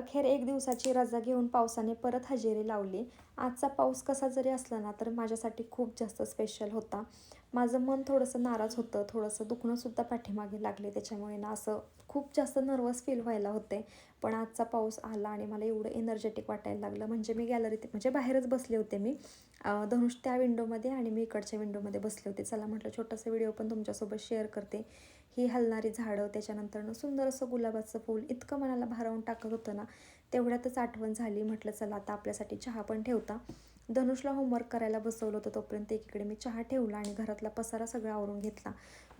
अखेर एक दिवसाची रजा घेऊन पावसाने परत हजेरी लावली. आजचा पाऊस कसा जरी असला ना तर माझ्यासाठी खूप जास्त स्पेशल होता. माझं मन थोडंसं नाराज होतं थोडंसं दुखणंसुद्धा पाठीमागे लागले. त्याच्यामुळे ना असं खूप जास्त नर्वस फील व्हायला होते. पण आजचा पाऊस आला आणि मला एवढं एनर्जेटिक वाटायला लागलं. म्हणजे मी गॅलरीत म्हणजे बाहेरच बसले होते मी. धनुष त्या विंडोमध्ये आणि मी इकडच्या विंडोमध्ये बसले होते. चला म्हटलं छोटासा व्हिडिओ पण तुमच्यासोबत शेअर करते. ही हलणारी झाडं त्याच्यानंतरनं सुंदर असं गुलाबाचं फूल इतकं मनाला भारावून टाकत होतं ना तेवढ्यातच आठवण झाली. म्हटलं चला आता आपल्यासाठी चहा पण ठेवता. धनुषला होमवर्क करायला बसवलं होतं तोपर्यंत एकीकडे मी चहा ठेवला आणि घरातला पसारा सगळा आवरून घेतला.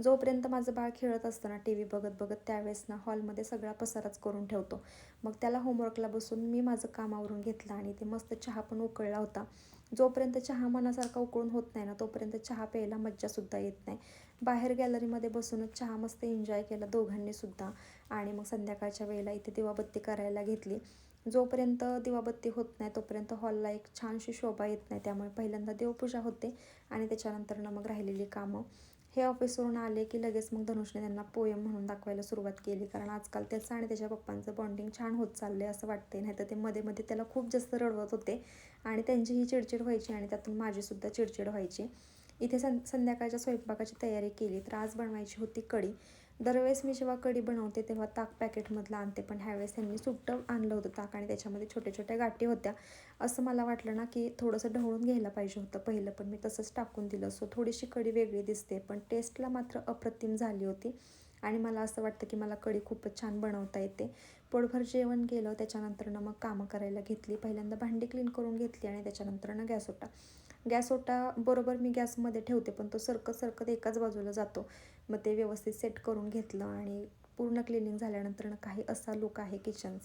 जोपर्यंत माझं बाळ खेळत असतं ना टी व्ही बघत बघत त्यावेळेस ना हॉलमध्ये सगळा पसाराच करून ठेवतो. मग त्याला होमवर्कला बसून मी माझं काम आवरून घेतलं आणि ते मस्त चहा पण उकळला होता. जोपर्यंत चहा मनासारखा उकळून होत नाही ना तोपर्यंत चहा प्यायला मज्जासुद्धा येत नाही. बाहेर गॅलरीमध्ये बसूनच चहा मस्त एन्जॉय केला दोघांनी सुद्धा आणि मग संध्याकाळच्या वेळेला इथे दिवाबत्ती करायला घेतली. जोपर्यंत दिवाबत्ती होत नाही तोपर्यंत हॉलला एक छानशी शोभा येत नाही. त्यामुळे पहिल्यांदा देवपूजा होते आणि त्याच्यानंतरनं मग राहिलेली कामं. हे ऑफिसवरून आले की लगेच मग धनुषने त्यांना पोयम म्हणून दाखवायला सुरुवात केली. कारण आजकाल त्याचं आणि त्याच्या पप्पांचं बॉन्डिंग छान होत चाललं आहे असं वाटते नाही तर ते मध्ये मध्ये त्याला खूप जास्त रडवत होते. आणि त्यांचीही चिडचिड व्हायची आणि त्यातून माझीसुद्धा चिडचिड व्हायची. इथे सं संध्याकाळच्या स्वयंपाकाची तयारी केली. तर आज बनवायची होती कढी. दरवेळेस मी जेव्हा कढी बनवते तेव्हा ताक पॅकेटमधलं आणते. पण ह्यावेळेस त्यांनी सुट्टं आणलं होतं ताक आणि त्याच्यामध्ये छोट्या छोट्या गाठी होत्या. असं मला वाटलं ना की थोडंसं ढवळून घ्यायला पाहिजे होतं पहिलं पण मी तसंच टाकून दिलं. सो थोडीशी कढी वेगळी दिसते पण टेस्टला मात्र अप्रतिम झाली होती. आणि मला असं वाटतं की मला कढी खूपच छान बनवता येते. पोटभर जेवण केलं त्याच्यानंतरनं मग कामं करायला घेतली. पहिल्यांदा भांडी क्लीन करून घेतली आणि त्याच्यानंतरनं गॅस ओटा. गॅस ओटा बरोबर मी गॅसमध्ये ठेवते पण तो सरकत सरकत एकाच बाजूला जातो. मग ते व्यवस्थित सेट करून घेतलं आणि पूर्ण क्लिनिंग झाल्यानंतर काही असा लुक आहे किचनचा